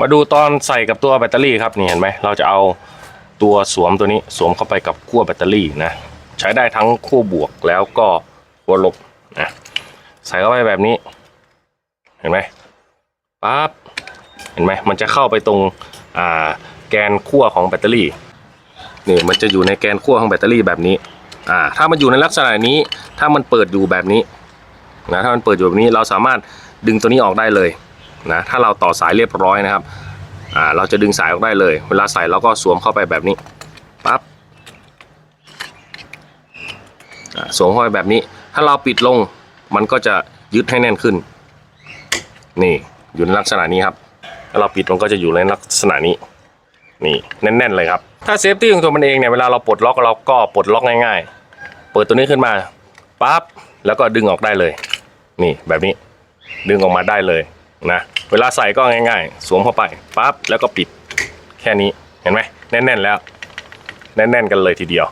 มาดูตอนใส่กับตัวแบตเตอรี่ครับนี่เห็นไหมเราจะเอาตัวสวมตัวนี้สวมเข้าไปกับขั้วแบตเตอรี่นะใช้ได้ทั้งขั้วบวกแล้วก็ขั้วลบนะใส่เข้าไปแบบนี้ เห็นไหมปั๊บเห็นไหมมันจะเข้าไปตรงแกนขั้วของแบตเตอรี่นี่มันจะอยู่ในแกนขั้วของแบตเตอรี่แบบนี้อ่าถ้ามันอยู่ในลักษณะนี้ถ้ามันเปิดอยู่แบบนี้นะถ้ามันเปิดอยู่แบบนี้เราสามารถดึงตัวนี้ออกได้เลย นะถ้าเราต่อสายเรียบร้อยนะครับอ่าเราจะดึงสายออกได้เลย เวลาใส่เราก็สวมเข้าไปแบบนี้ปั๊บอ่าสวมเข้าไปแบบนี้ ถ้าเราปิดลงมันก็จะยึดให้แน่นขึ้น นี่อยู่ในลักษณะนี้ครับถ้าเราปิดมันก็จะอยู่ในลักษณะนี้นี่แน่นๆเลยครับ ถ้าเซฟตี้ของตัวมันเองเนี่ยเวลาเราปลดล็อกเราก็ปลดล็อกง่าย ๆ เปิดตัวนี้ขึ้นมาปั๊บแล้วก็ดึงออกได้เลย นี่แบบนี้ดึงออกมาได้เลย นะเวลาใส่ก็ง่ายๆ สวมเข้าไปปั๊บแล้วก็ปิดแค่นี้เห็นไหมแน่นๆแล้ว แน่นๆกันเลยทีเดียว